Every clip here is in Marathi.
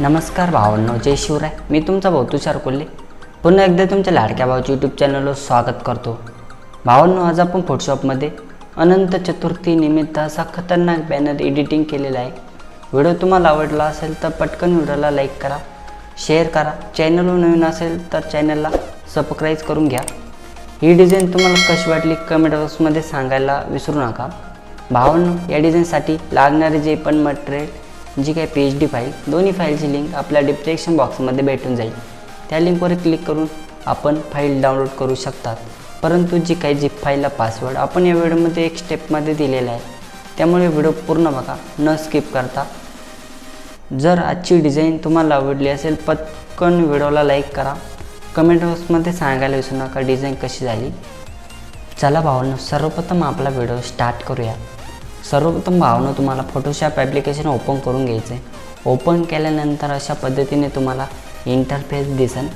नमस्कार भावांनो जय शिवराय. मी तुमचा भाऊ तुषार कोल्हे पुन्हा एकदा तुमच्या लाडक्या भावाच्या यूट्यूब चॅनलवर स्वागत करतो. भावांनो आज आपण फोटोशॉपमध्ये अनंत चतुर्थी निमित्त असा खतरनाक बॅनर एडिटिंग केलेला आहे. व्हिडिओ तुम्हाला आवडला असेल तर पटकन व्हिडिओला लाईक करा शेअर करा. चॅनलवर नवीन असेल तर चॅनलला सबस्क्राईब करून घ्या. ही डिझाईन तुम्हाला कशी वाटली कमेंट बॉक्समध्ये सांगायला विसरू नका. भावांनो या डिझाईनसाठी लागणारे जे पण मटेरियल जी काही पी एच डी फाईल दोन्ही फाईलची लिंक आपल्या डिस्क्रिप्शन बॉक्समध्ये भेटून जाईल. त्या लिंकवर क्लिक करून आपण फाईल डाउनलोड करू शकतात. परंतु जी काही जी फाईलला पासवर्ड आपण या व्हिडिओमध्ये एक स्टेपमध्ये दिलेला आहे. त्यामुळे व्हिडिओ पूर्ण बघा न स्किप करता. जर आजची डिझाईन तुम्हाला आवडली असेल पटकन व्हिडिओला लाईक करा. कमेंट बॉक्समध्ये सांगायला विसरू नका डिझाईन कशी झाली. चला भावांनो सर्वप्रथम आपला व्हिडिओ स्टार्ट करूया. सर्वप्रथम भावनं तुम्हाला फोटोशॉप ॲप्लिकेशन ओपन करून घ्यायचं आहे ओपन केल्यानंतर अशा पद्धतीने तुम्हाला इंटरफेस दिसेल.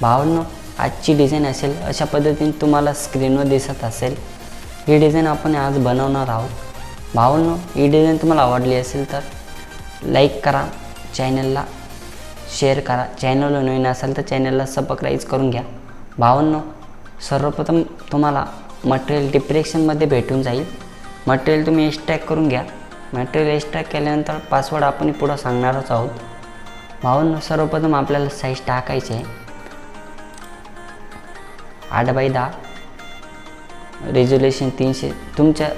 भावनं आजची डिझाईन असेल अशा पद्धतीने तुम्हाला स्क्रीनवर दिसत असेल. ही डिझाईन आपण आज बनवणार आहोत. भावनं ही डिझाईन तुम्हाला आवडली असेल तर लाईक करा चॅनलला शेअर करा. चॅनल नवीन असेल तर चॅनलला सबस्क्राईब करून घ्या. भावांनो सर्वप्रथम तुम्हाला मटेरियल डिप्रेशनमध्ये भेटून जाईल. मटेरियल तुम्ही एक्स्ट्रॅक्ट करून घ्या. मटेरियल एक्स्ट्रॅक्ट केल्यानंतर पासवर्ड आपण पुढं सांगणारच आहोत. भावांनो सर्वप्रथम आपल्याला साईज टाकायची आहे. आठ बाय दहा. रेझोल्युशन तीनशे. तुमच्या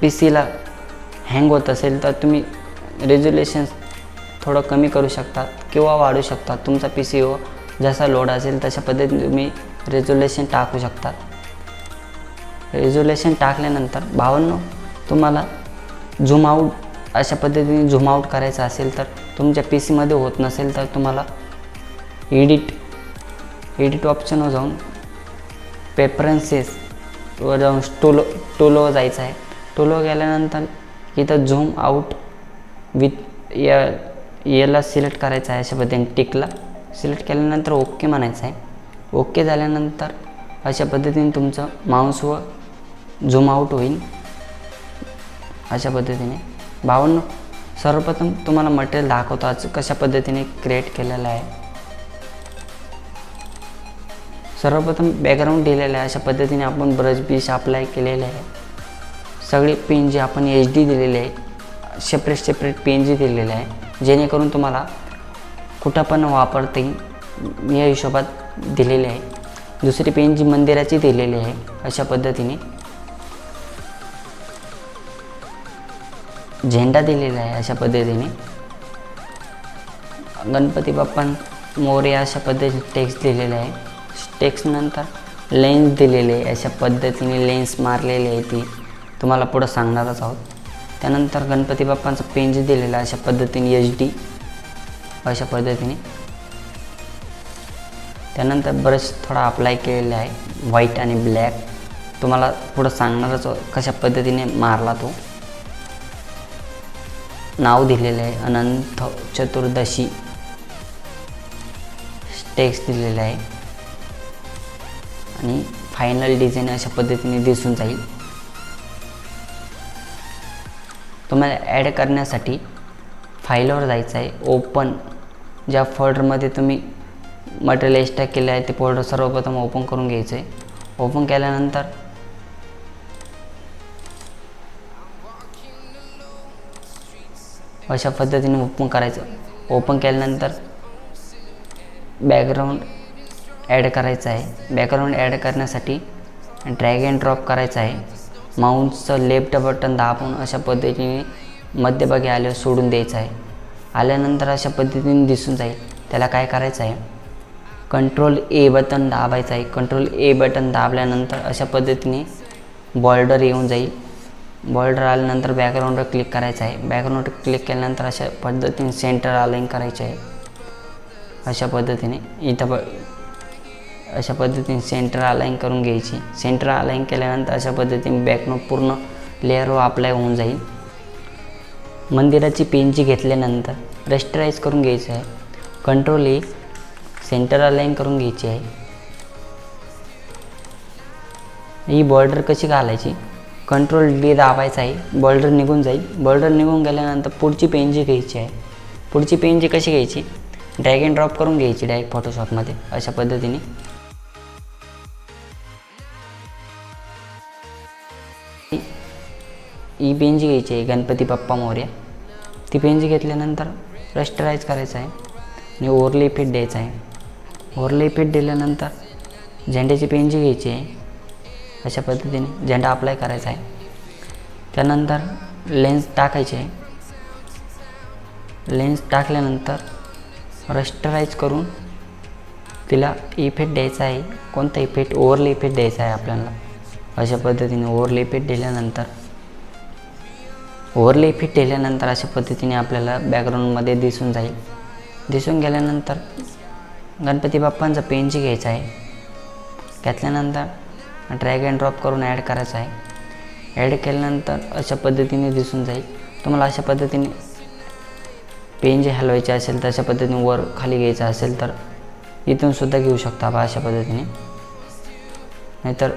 पी सीला हँग होत असेल तर तुम्ही रेझोल्युशन थोडं कमी करू शकतात किंवा वाढू शकतात तुमचा पी सी ओ जसा लोड असेल तशा पद्धतीने तुम्ही रेझोल्युशन टाकू शकतात रेझोल्युशन टाकल्यानंतर बावन्न तुम्हाला झूम आऊट अशा पद्धतीने झूम आऊट करायचं असेल तर तुमच्या पी सीमध्ये होत नसेल तर तुम्हाला एडिट एडिट ऑप्शनवर जाऊन पेपरन्सेसवर जाऊन टोलो टोलोवर जायचं आहे. टोलो गेल्यानंतर इथं झूम आऊट विथ या याला सिलेक्ट करायचं आहे अशा पद्धतीने टिकला सिलेक्ट केल्यानंतर ओके म्हणायचं आहे. ओके झाल्यानंतर अशा पद्धतीने तुमचं माऊसवर झूम आऊट होईल. अशा पद्धतीने. भावांनो सर्वप्रथम तुम्हाला मटेरियल दाखवतो आज कशा पद्धतीने क्रिएट केलेलं आहे. सर्वप्रथम बॅकग्राऊंड दिलेलं आहे अशा पद्धतीने आपण ब्रश बीश अप्लाय केलेले आहे. सगळे पेन जे आपण एच डी दिलेले आहे सेपरेट सेपरेट पेन जे दिलेले आहे जेणेकरून तुम्हाला कुठं पण वापरता येईल या हिशोबात दिलेले आहे. दुसरी पेन जी मंदिराची दिलेली आहे अशा पद्धतीने झेंडा दिलेला आहे अशा पद्धतीने. गणपती बाप्पां मोरे अशा पद्धतीने टेक्स्ट दिलेले आहे. टेक्स्टनंतर लेन्स दिलेले आहे. अशा पद्धतीने लेन्स मारलेले आहे ती. तुम्हाला पुढं सांगणारच आहोत. त्यानंतर गणपती बाप्पांचं पेंज दिलेला आहे अशा पद्धतीने एच डी अशा पद्धतीने. त्यानंतर ब्रश थोडा अप्लाय केलेला आहे. व्हाईट आणि ब्लॅक तुम्हाला पुढं सांगणारच कशा पद्धतीने मारला तो. नाव दिलेलं आहे. अनंत चतुर्दशी. टेक्स्ट दिलेलं आहे. आणि फायनल डिझाईन अशा पद्धतीने दिसून जाईल. तुम्हाला ॲड करण्यासाठी फाईलवर जायचं आहे. ओपन ज्या फोल्डरमध्ये तुम्ही मटेरियल एक्स्ट्रॅक्ट केलं आहे ते फोल्डर सर्वप्रथम ओपन करून घ्यायचं आहे. ओपन केल्यानंतर अशा पद्धतीने ओपन करायचं. ओपन केल्यानंतर बॅकग्राऊंड ॲड करायचं आहे. बॅकग्राऊंड ॲड करण्यासाठी ड्रॅग अँड ड्रॉप करायचं आहे. माऊंटचं लेफ्ट बटन दाबून अशा पद्धतीने मध्यभागी आल्यावर सोडून द्यायचं आहे. आल्यानंतर अशा पद्धतीने दिसून जाईल. त्याला काय करायचं आहे? कंट्रोल ए बटन दाबायचं आहे. कंट्रोल ए बटन दाबल्यानंतर अशा पद्धतीने बॉर्डर येऊन जाईल. बॉर्डर आल्यानंतर बॅकग्राऊंडवर क्लिक करायचं आहे. बॅकग्राऊंडवर क्लिक केल्यानंतर अशा पद्धतीने सेंटर अलाईन करायचे आहे. अशा पद्धतीने इथं ब अशा पद्धतीने सेंटर अलाईन करून घ्यायची. सेंटर अलाईन केल्यानंतर अशा पद्धतीने बॅकग्राऊंड पूर्ण लेअरवर अप्लाय होऊन जाईल. मंदिराची पेनची घेतल्यानंतर रेस्टराईज करून घ्यायचं आहे. कंट्रोल ए सेंटर अलाईन करून घ्यायची आहे. E ही बॉर्डर कशी घालायची? कंट्रोल डी दाबायचा आहे. बॉर्डर निघून जाईल. बॉर्डर निघून गेल्यानंतर पुढची पेन जी घ्यायची आहे. पुढची पेन जी कशी घ्यायची? ड्रॅग अँड ड्रॉप करून घ्यायची डायरेक्ट फोटोशॉपमध्ये अशा पद्धतीने. ही पेंजी घ्यायची आहे गणपती बाप्पा मोर्या. ती पेंजी घेतल्यानंतर रस्टराईज करायचं आहे. आणि ओरले इफेक्ट द्यायचा आहे. ओरले इफेक्ट दिल्यानंतर झेंड्याची पेंजी घ्यायची आहे. अशा पद्धतीने झेंडा अप्लाय करायचा आहे. त्यानंतर लेन्स टाकायचे आहे. लेन्स टाकल्यानंतर रस्टराईज करून तिला इफेक्ट द्यायचा आहे. कोणता इफेक्ट ओवरली इफेक्ट द्यायचा आहे आपल्याला. अशा पद्धतीने ओव्हरली इफेक्ट दिल्यानंतर ओव्हरली इफेक्ट दिल्यानंतर अशा पद्धतीने आपल्याला बॅकग्राऊंडमध्ये दिसून जाईल. दिसून गेल्यानंतर गणपती बाप्पांचा पेनची घ्यायचा आहे घेतल्यानंतर ड्रॅग अँड ड्रॉप करून ॲड करायचं आहे. ॲड केल्यानंतर अशा पद्धतीने दिसून जाईल. तुम्हाला अशा पद्धतीने पेन जे हलवायचे असेल तर अशा पद्धतीने वर खाली घ्यायचं असेल तर इथून सुद्धा घेऊ शकता बा अशा पद्धतीने. नाहीतर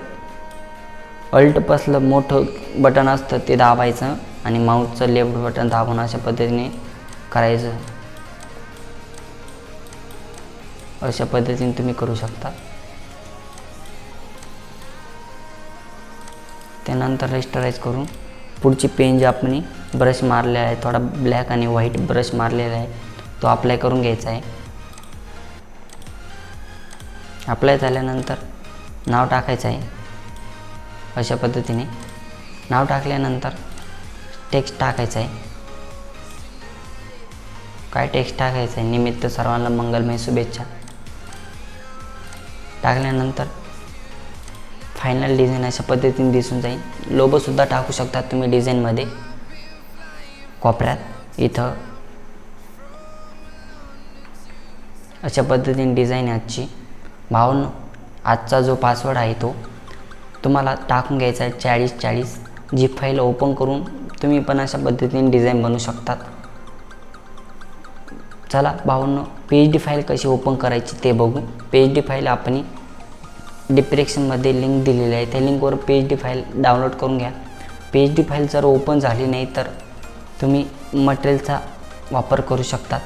अल्ट पसलं मोठं बटन असतं ते दाबायचं आणि माऊसचं लेफ्ट बटन दाबून अशा पद्धतीने करायचं. अशा पद्धतीने तुम्ही करू शकता. नंतर रेस्टराईज करून पुढची पेन जे आपण ब्रश मारले आहे थोडा ब्लॅक आणि व्हाईट ब्रश मारलेला आहे तो अप्लाय करून घ्यायचा आहे. अप्लाय झाल्यानंतर नाव टाकायचं आहे. अशा पद्धतीने नाव टाकल्यानंतर टेक्स्ट टाकायचं आहे. काय टेक्स्ट टाकायचं आहे? निमित्त सर्वांना मंगलमय शुभेच्छा. टाकल्यानंतर फायनल डिझाईन अशा पद्धतीने दिसून जाईल. लोबोसुद्धा टाकू शकता तुम्ही डिझाईनमध्ये कोपऱ्यात इथं. अशा पद्धतीने डिझाईन आजची. भावनं आजचा जो पासवर्ड आहे तो तुम्हाला टाकून घ्यायचा आहे चाळीस चाळीस. जी फाईल ओपन करून तुम्ही पण अशा पद्धतीने डिझाईन बनवू शकतात. चला भावनं पी एच डी फाईल कशी ओपन करायची ते बघू. पी एच डी फाईल आपण डिप्रेक्शनमध्ये लिंक दिलेली आहे. त्या लिंकवर P H D file download करून घ्या. पी एच डी फाईल जर ओपन झाली नाही तर तुम्ही मटेरियलचा वापर करू शकतात.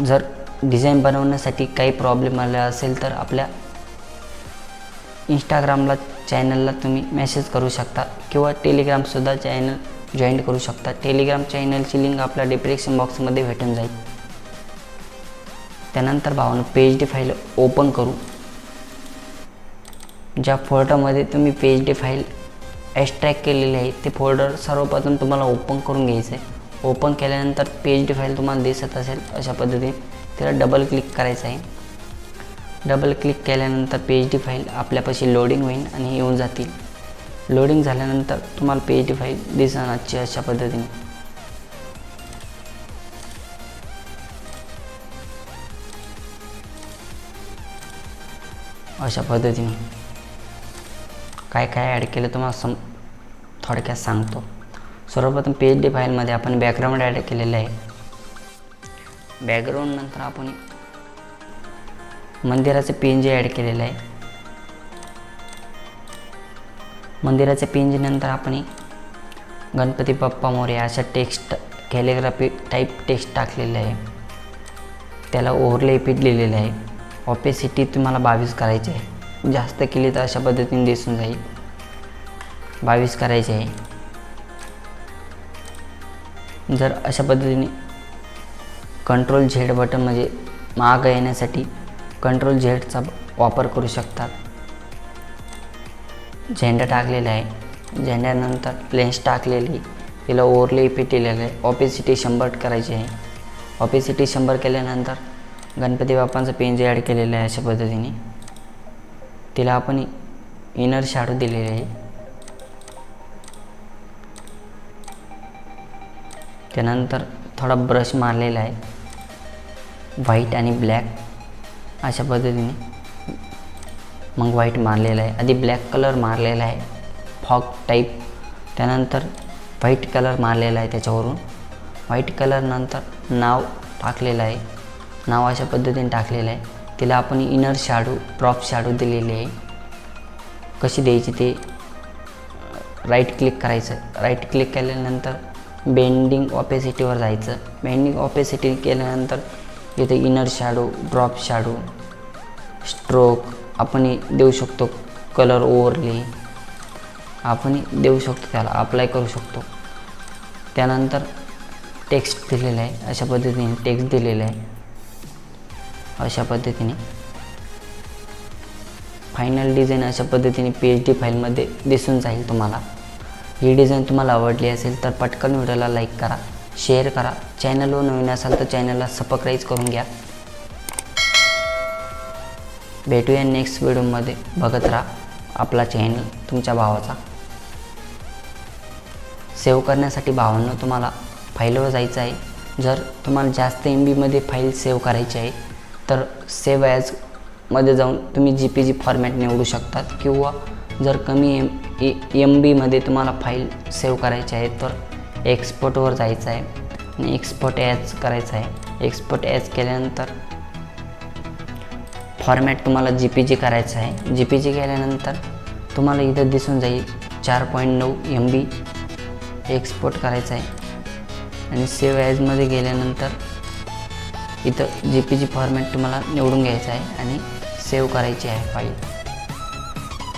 जर डिझाईन बनवण्यासाठी काही प्रॉब्लेम आला असेल तर आपल्या इंस्टाग्रामला चॅनलला तुम्ही मेसेज करू शकता किंवा टेलिग्रामसुद्धा चॅनल जॉईन करू शकता. टेलिग्राम चॅनलची लिंक आपल्या डिप्रेक्शन बॉक्समध्ये भेटून जाईल. त्यानंतर भावानं P H D file open करू. ज्या फोल्डरमध्ये तुम्ही P H D file extract केलेली आहे ते फोल्डर सर्वप्रथम तुम्हाला ओपन करून घ्यायचं आहे. ओपन केल्यानंतर पी एच डी फाईल तुम्हाला दिसत असेल अशा पद्धतीने त्याला डबल क्लिक करायचं आहे. डबल क्लिक केल्यानंतर पी एच डी फाईल आपल्यापाशी लोडिंग होईल आणि येऊन जातील. लोडिंग झाल्यानंतर तुम्हाला पी एच डी फाईल दिसेल आजची अशा पद्धतीने. अशा पद्धतीने. काय काय ॲड केलं तुम्हाला सम थोडक्यात सांगतो. सर्वप्रथम पी एच डी फाईलमध्ये आपण बॅकग्राऊंड ॲड केलेलं आहे. बॅकग्राऊंड नंतर आपण मंदिराचे पिंजे ॲड केलेलं आहे. मंदिराच्या पिंजीनंतर आपण गणपती बाप्पा मोरे अशा टेक्स्ट कॅलिग्राफी टाईप टेक्स्ट टाकलेलं आहे. त्याला ओव्हरले इफेक्ट लिहिलेलं आहे. ऑपेसिटी तुम्हाला बावीस करायची आहे. जास्त केली तर अशा पद्धतीने दिसून जाईल. बावीस करायचे आहे. जर अशा पद्धतीने कंट्रोल झेड बटन म्हणजे मागं येण्यासाठी कंट्रोल झेडचा वापर करू शकतात. झेंडा टाकलेला आहे. झेंड्यानंतर प्लेन्स टाकलेली. तिला ओरले इफेक्ट दिलेलं आहे ऑपेसिटी शंभर करायची आहे. ऑपेसिटी शंभर केल्यानंतर गणपती बाप्पांचं पेंज ॲड केलेलं आहे अशा पद्धतीने तिला आपण इनर शाडू दिलेली आहे. त्यानंतर थोडा ब्रश मारलेला आहे. व्हाईट आणि ब्लॅक अशा पद्धतीने मग व्हाईट मारलेला आहे. आधी ब्लॅक कलर मारलेला आहे. फॉग टाईप त्यानंतर व्हाईट कलर मारलेला आहे त्याच्यावरून. व्हाईट कलरनंतर नाव टाकलेलं आहे. नाव अशा पद्धतीने टाकलेलं आहे. तिला आपण इनर शाडू ड्रॉप शाडू दिलेली आहे. कशी द्यायची ते राईट क्लिक करायचं. राईट क्लिक केल्यानंतर बेंडिंग ऑपेसिटीवर जायचं. बेंडिंग ऑपेसिटी केल्यानंतर इथे inner shadow drop shadow stroke आपण देऊ शकतो कलर ओव्हरली आपण देऊ शकतो त्याला अप्लाय करू शकतो. त्यानंतर टेक्स्ट दिलेलं आहे अशा पद्धतीने टेक्स्ट दिलेलं आहे. अशा पद्धतीने. फायनल डिझाईन अशा पद्धतीने पी एच डी फाईलमध्ये दिसून जाईल तुम्हाला. ही डिझाईन तुम्हाला आवडली असेल तर पटकन व्हिडिओला लाईक करा शेअर करा. चॅनलवर नवीन असाल तर चॅनलला सबस्क्राईब करून घ्या. भेटूया नेक्स्ट व्हिडिओमध्ये. बघत राहा आपला चॅनल तुमच्या भावाचा. सेव्ह करण्यासाठी भावांना तुम्हाला फाईलवर जायचं आहे. जर तुम्हाला जास्त एम बीमध्ये फाईल सेव्ह करायची आहे तर सेव्ह ॲजमध्ये जाऊन तुम्ही जी पी जी फॉर्मॅट निवडू शकतात. किंवा जर कमी एम ए एम बीमध्ये तुम्हाला फाईल सेव्ह करायची आहे तर एक्सपोर्टवर जायचं आहे. आणि एक्सपोर्ट ॲज करायचं आहे. एक्सपोर्ट ॲज केल्यानंतर फॉर्मॅट तुम्हाला जी पी जी करायचं आहे. जी पी जी केल्यानंतर तुम्हाला इथं दिसून जाईल चार पॉईंट नऊ एम बी एक्सपोर्ट करायचं आहे. आणि सेव्ह ॲजमध्ये गेल्यानंतर इथं जी पी जी फॉर्मॅट तुम्हाला निवडून घ्यायचं आहे आणि सेव्ह करायची आहे फाईल